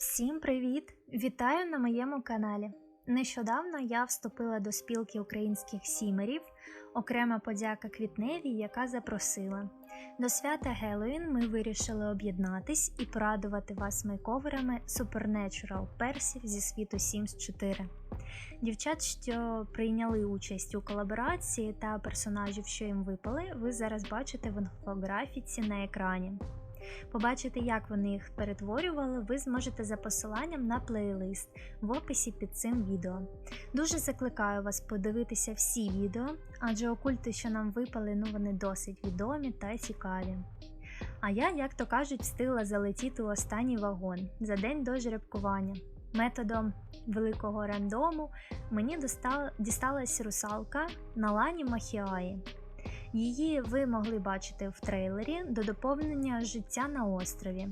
Всім привіт! Вітаю на моєму каналі. Нещодавно я вступила до спілки українських сімерів, окрема подяка Квітневі, яка запросила. До свята Геловін ми вирішили об'єднатись і порадувати вас мейковерами Supernatural персів зі світу Sims 4. Дівчат, що прийняли участь у колаборації та персонажів, що їм випали, ви зараз бачите в інфографіці на екрані. Побачити, як вони їх перетворювали, ви зможете за посиланням на плейлист в описі під цим відео. Дуже закликаю вас подивитися всі відео, адже окульти, що нам випали, ну вони досить відомі та цікаві. А я, як то кажуть, встигла залетіти у останній вагон за день до жеребкування. Методом великого рандому мені дісталась русалка на лані Махіаї. Її ви могли бачити в трейлері до доповнення життя на острові.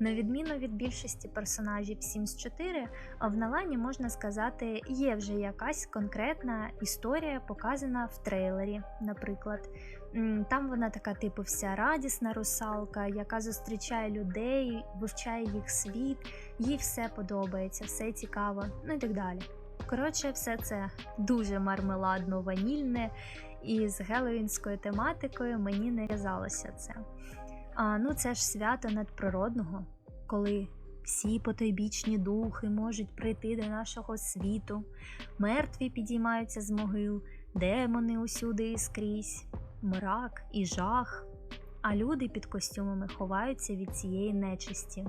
На відміну від більшості персонажів Sims 4, в Налані можна сказати, є вже якась конкретна історія, показана в трейлері. Наприклад, там вона така, типу, вся радісна русалка, яка зустрічає людей, вивчає їх світ, їй все подобається, все цікаво, ну і так далі. Коротше, все це дуже мармеладно ванільне, і з геловінською тематикою мені не в'язалося це. А, ну, це ж свято надприродного, коли всі потойбічні духи можуть прийти до нашого світу, мертві підіймаються з могил, демони усюди і скрізь, мрак і жах, а люди під костюмами ховаються від цієї нечисті.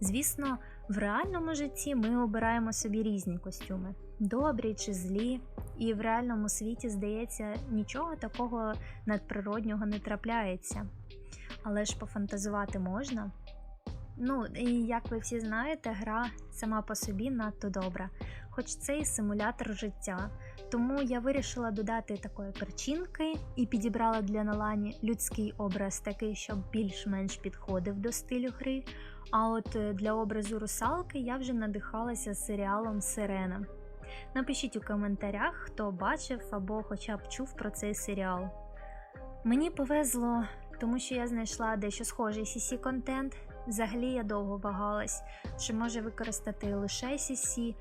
Звісно, в реальному житті ми обираємо собі різні костюми, добрі чи злі, і в реальному світі, здається, нічого такого надприроднього не трапляється. Але ж пофантазувати можна. Ну, і як ви всі знаєте, гра сама по собі надто добра, хоч це і симулятор життя. Тому я вирішила додати такої перчинки і підібрала для Налані людський образ, такий, щоб більш-менш підходив до стилю гри. А от е, для образу русалки я вже надихалася серіалом Сирена. Напишіть у коментарях, хто бачив або хоча б чув про цей серіал. Мені повезло, тому що я знайшла дещо схожий cc контент. Взагалі я довго вагалась, чи може використати лише CC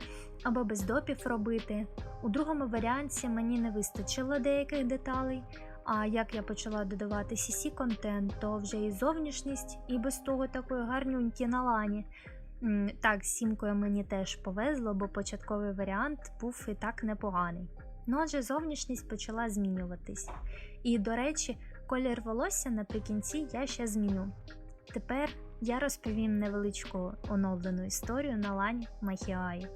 або без допів робити. У другому варіанті мені не вистачило деяких деталей. А як я почала додавати cc контент, то вже і зовнішність, і без того такої гарнюнькі на лані. Так, з сімкою мені теж повезло, бо початковий варіант був і так непоганий. Ну адже зовнішність почала змінюватись. І, до речі, колір волосся наприкінці я ще зміню. Тепер я розповім невеличку оновлену історію на лані Махіаї.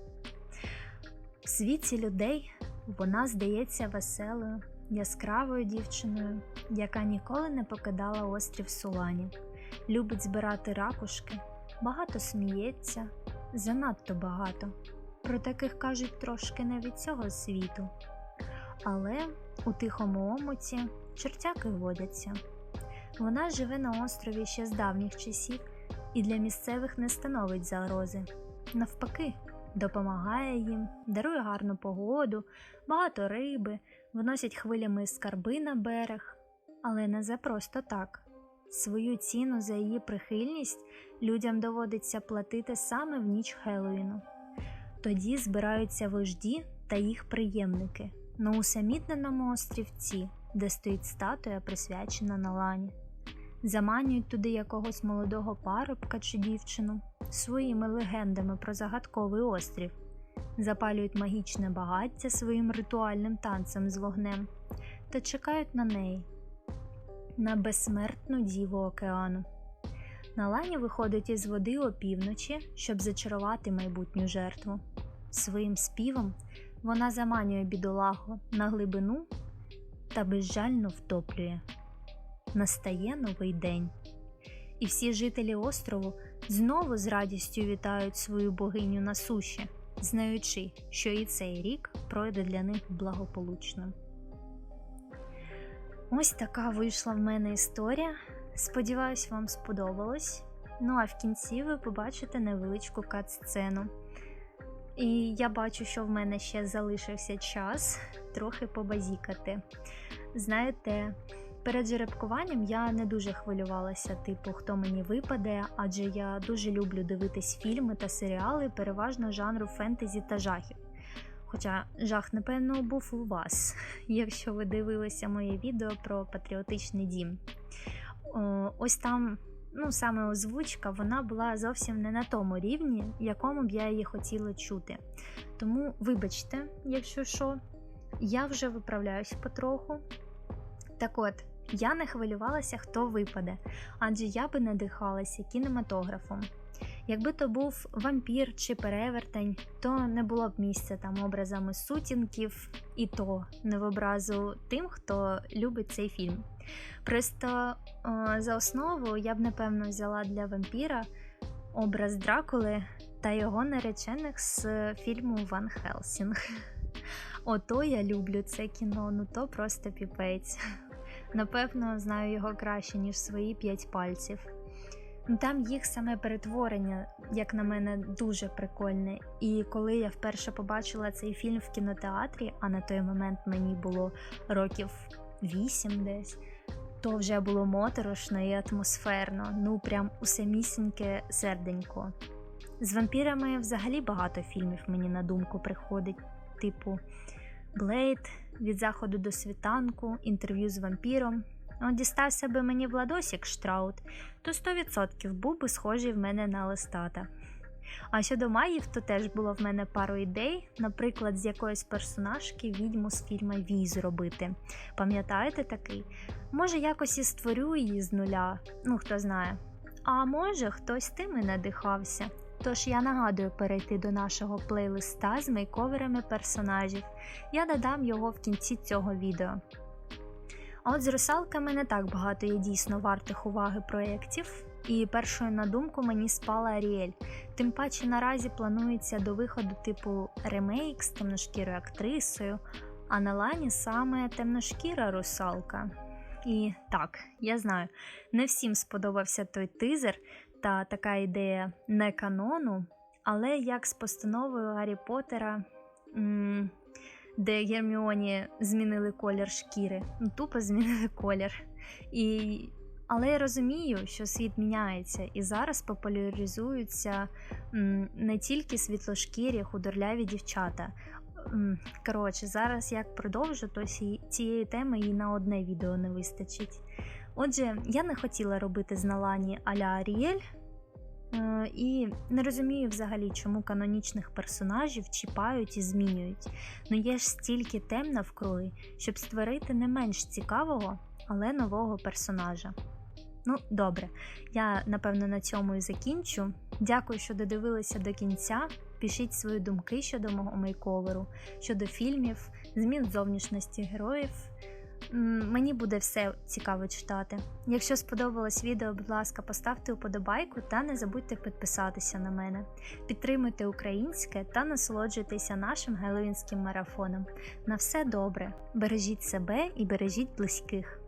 В світі людей вона здається веселою, яскравою дівчиною, яка ніколи не покидала острів Сулані, любить збирати ракушки, багато сміється, занадто багато. Про таких кажуть трошки не від цього світу. Але у тихому омуті чортяки водяться. Вона живе на острові ще з давніх часів і для місцевих не становить загрози. Навпаки, допомагає їм, дарує гарну погоду, багато риби, виносять хвилями скарби на берег, але не за просто так. Свою ціну за її прихильність людям доводиться платити саме в ніч Хеллоїну. Тоді збираються вожді та їх приємники на усамітненому острівці, де стоїть статуя, присвячена Налані. Заманюють туди якогось молодого парубка чи дівчину своїми легендами про загадковий острів, запалюють магічне багаття своїм ритуальним танцем з вогнем та чекають на неї, на безсмертну діву океану. Налані виходить із води опівночі, щоб зачарувати майбутню жертву. Своїм співом вона заманює бідолагу на глибину та безжально втоплює. Настає новий день, і всі жителі острову знову з радістю вітають свою богиню на суші, знаючи, що і цей рік пройде для них благополучно. Ось така вийшла в мене історія. Сподіваюсь, вам сподобалось. Ну а в кінці ви побачите невеличку кат-сцену. І я бачу, що в мене ще залишився час трохи побазікати. Знаєте, Перед жеребкуванням я не дуже хвилювалася, типу, хто мені випаде, адже я дуже люблю дивитись фільми та серіали, переважно жанру фентезі та жахів. Хоча жах, напевно, був у вас, якщо ви дивилися моє відео про патріотичний дім. Ось там, ну саме озвучка, вона була зовсім не на тому рівні, якому б я її хотіла чути. Тому, вибачте, якщо що, я вже виправляюсь потроху. Так от, я не хвилювалася, хто випаде, адже я би надихалася кінематографом. Якби то був вампір чи перевертень, то не було б місця там образами сутінків, і то не в образу тим, хто любить цей фільм. Просто о, за основу я б напевно взяла для вампіра образ Дракули та його наречених з фільму Ван Хелсінг. Ото я люблю це кіно, ну то просто піпець. Напевно, знаю його краще, ніж свої п'ять пальців. Ну, Там їх саме перетворення, як на мене, дуже прикольне. І коли я вперше побачила цей фільм в кінотеатрі, а на той момент мені було років вісім десь, то вже було моторошно і атмосферно, ну прям у самісіньке серденько. З вампірами взагалі багато фільмів мені на думку приходить, типу Блейд, від заходу до світанку, інтерв'ю з вампіром. Дістався би мені Владосік Штраут, то 100% був би схожий в мене на листата. А щодо магів, то теж було в мене пару ідей, наприклад, з якоїсь персонажки відьму з фільму Вій зробити. Пам'ятаєте такий? Може, якось і створю її з нуля, ну хто знає. А може, хтось тим і надихався. Тож я нагадую перейти до нашого плейлиста з мейковерами персонажів. Я додам його в кінці цього відео. А от з русалками не так багато є дійсно вартих уваги проєктів, і першою на думку мені спала Аріель. Тим паче наразі планується до виходу типу ремейк з темношкірою актрисою, а на лані саме темношкіра русалка. І так, я знаю, не всім сподобався той тизер та така ідея не канону, але як з постановою Гаррі Поттера, м де Герміоні змінили колір шкіри, ну тупо змінили колір. І... Але я розумію, що світ міняється, і зараз популяризуються не тільки світлошкірі, худорляві дівчата. Коротше, зараз як продовжу, то цієї теми і на одне відео не вистачить. Отже, я не хотіла робити з Налані аля Аріель, і не розумію взагалі, чому канонічних персонажів чіпають і змінюють. Ну є ж стільки тем навкруги, щоб створити не менш цікавого, але нового персонажа. Ну, добре, я напевно на цьому і закінчу. Дякую, що додивилися до кінця. Пишіть свої думки щодо мого мейковеру, щодо фільмів, змін зовнішності героїв. Мені буде все цікаво читати. Якщо сподобалось відео, будь ласка, поставте уподобайку та не забудьте підписатися на мене. Підтримуйте українське та насолоджуйтеся нашим геловінським марафоном. На все добре! Бережіть себе і бережіть близьких.